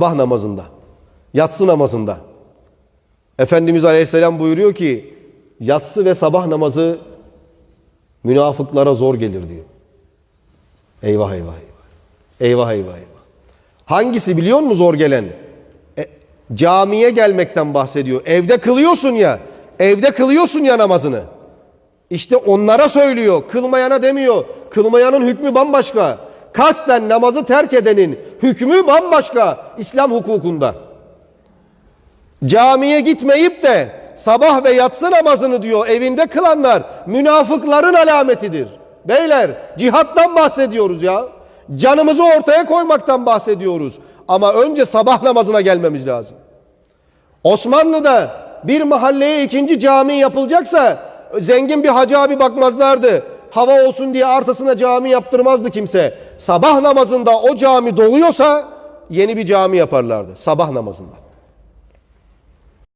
Sabah namazında, yatsı namazında. Efendimiz Aleyhisselam buyuruyor ki yatsı ve sabah namazı münafıklara zor gelir diyor. Eyvah eyvah eyvah. Eyvah eyvah eyvah. Hangisi biliyor musun zor gelen? E, camiye gelmekten bahsediyor. Evde kılıyorsun ya. Evde kılıyorsun ya namazını. İşte onlara söylüyor. Kılmayana demiyor. Kılmayanın hükmü bambaşka. Kasten namazı terk edenin hükmü bambaşka İslam hukukunda. Camiye gitmeyip de sabah ve yatsı namazını diyor evinde kılanlar münafıkların alametidir. Beyler cihattan bahsediyoruz ya. Canımızı ortaya koymaktan bahsediyoruz. Ama önce sabah namazına gelmemiz lazım. Osmanlı'da bir mahalleye ikinci cami yapılacaksa zengin bir hacı abi bakmazlardı. Hava olsun diye arsasına cami yaptırmazdı kimse. Sabah namazında o cami doluyorsa yeni bir cami yaparlardı. Sabah namazında.